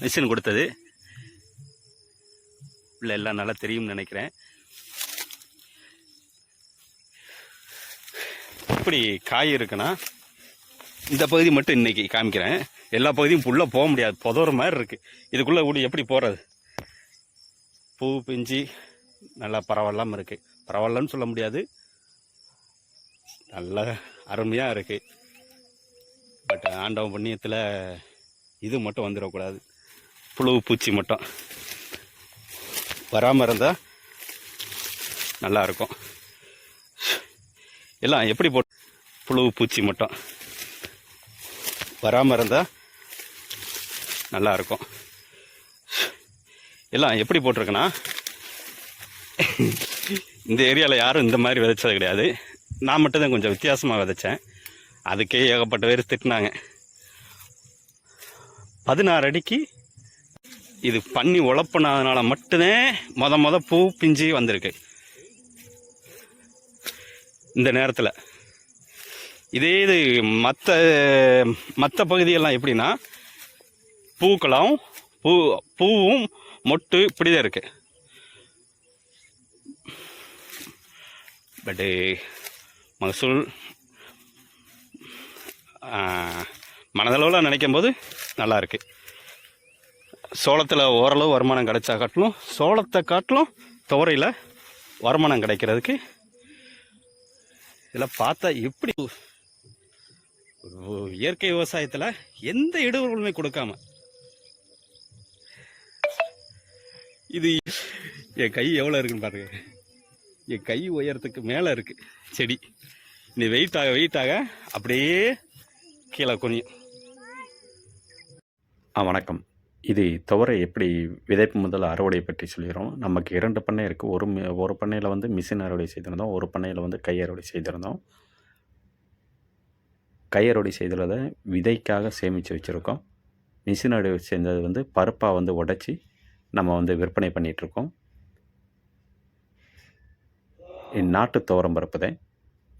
Machine கொடுத்தது. உள்ள எல்லாம் நல்லா தெரியும்னு நினைக்கிறேன். எப்படி காய் இருக்குன்னா இந்த பகுதி மட்டும் இன்னைக்கு காமிக்கிறேன். எல்லா பகுதியும் உள்ளே போக முடியாது. புதற மாதிரி இருக்குது இதுக்குள்ளே கூட எப்படி போகிறது பூ பிஞ்சு நல்லா பரவாயில்லாமல் இருக்குது பரவாயில்லன்னு சொல்ல முடியாது. நல்ல அருமையாக இருக்குது பட் ஆண்டவன் புண்ணியத்தில் இது மட்டும் வந்துடக்கூடாது. புழு பூச்சி மட்டும். வராமல் இருந்தால் நல்லா இருக்கும் எல்லாம் எப்படி போட் புழு பூச்சி மட்டும். வராமல் இருந்தால் நல்லாயிருக்கும் எல்லாம் எப்படி போட்டிருக்கேன்னா இந்த ஏரியாவில் யாரும் இந்த மாதிரி விதைச்சது கிடையாது. நான் மட்டும்தான் கொஞ்சம் வித்தியாசமாக விதைச்சேன். அதுக்கே ஏகப்பட்ட பேர் திட்டினாங்க. பதினாறு அடிக்கு இது பண்ணி உழப்புனதுனால மட்டும்தான் மொத மொத பூ பிஞ்சு வந்திருக்கு. இந்த நேரத்தில். இதே இது மற்ற மற்ற பகுதியெல்லாம் எப்படின்னா பூக்களும் பூ பூவும் மொட்டு இப்படி தான் இருக்கு பட்டு eh, மகசூல் மனதளவில் நினைக்கும் போது நல்லா இருக்குது சோளத்தில் ஓரளவு வருமானம் கிடைச்சா காட்டிலும் சோளத்தை காட்டிலும் துவரையில் வருமானம் கிடைக்கிறதுக்கு இதில் பார்த்தா எப்படி இயற்கை விவசாயத்தில் எந்த இடையூறுகளுமே கொடுக்காம. இது என் கை எவ்வளோ இருக்குன்னு பாருங்க. என் கை உயரத்துக்கு மேலே இருக்குது செடி. நீ வெயிட் ஆக வெயிட் ஆக அப்படியே கீழே குனியும். ஆ வணக்கம். இது தவிர எப்படி விதைப்பு முதல் அறுவடை பற்றி சொல்லிடுறோம். நமக்கு இரண்டு பண்ணை இருக்குது ஒரு ஒரு பண்ணையில் வந்து மிஷின் அறுவடை செய்திருந்தோம். ஒரு பண்ணையில் வந்து கை அறுவடை செய்திருந்தோம். கை அறுவடை செய்துள்ளதை விதைக்காக சேமித்து வச்சுருக்கோம். மிஷின் அறுவடை செய்தது வந்து பருப்பாக வந்து உடச்சி நம்ம வந்து விற்பனை பண்ணிகிட்ருக்கோம் நாட்டு துவரம் பருப்புதை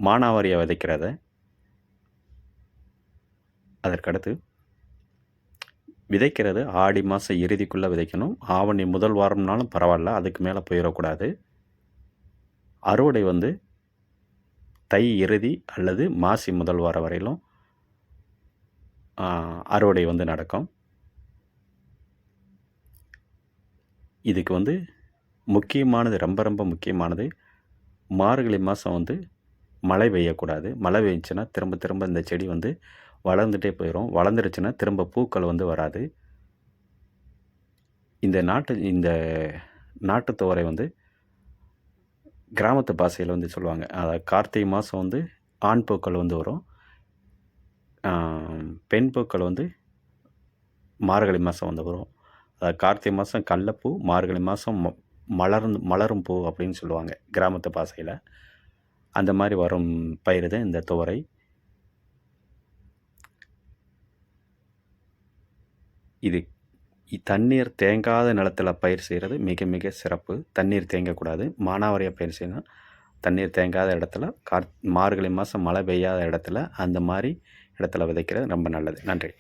மானாவாரியை விதைக்கிறத. அதற்கடுத்து விதைக்கிறது. ஆடி மாதம் இறுதிக்குள்ளே விதைக்கணும். ஆவணி முதல் வாரம்னாலும் பரவாயில்ல அதுக்கு மேலே போயிடக்கூடாது. அறுவடை வந்து தை இறுதி அல்லது மாசி முதல் வாரம் வரையிலும் அறுவடை வந்து நடக்கும். இதுக்கு வந்து முக்கியமானது ரொம்ப ரொம்ப முக்கியமானது மார்கழி மாதம் வந்து மழை பெய்யக்கூடாது. மழை பெய்ஞ்சுன்னா திரும்ப திரும்ப இந்த செடி வந்து வளர்ந்துட்டே போயிடும் வளர்ந்துருச்சுன்னா திரும்ப பூக்கள் வந்து வராது. இந்த நாட்டு இந்த நாட்டுத்தோரை வந்து கிராமத்து பாஷையில் வந்து சொல்லுவாங்க. அதாவது கார்த்திகை மாதம் வந்து ஆண் பூக்கள் வந்து வரும். பெண் பூக்கள் வந்து மார்கழி மாதம் வந்து வரும். அதாவது கார்த்திகை மாதம் கடலப்பூ மார்கழி மாதம் மலர்ந்து மலரும் பூ அப்படின்னு சொல்லுவாங்க கிராமத்து பாஷையில். அந்த மாதிரி வரும் பயிர் தான் இந்த துவரை. இது தண்ணீர் தேங்காத நிலத்தில் பயிர் செய்கிறது மிக மிக சிறப்பு. தண்ணீர் தேங்கக்கூடாது. மானாவாரியாக பயிர் செய்யணும் தண்ணீர் தேங்காத இடத்துல கார் மார்கழி மாதம் மழை பெய்யாத இடத்துல அந்த மாதிரி இடத்துல விதைக்கிறது ரொம்ப நல்லது. நன்றி.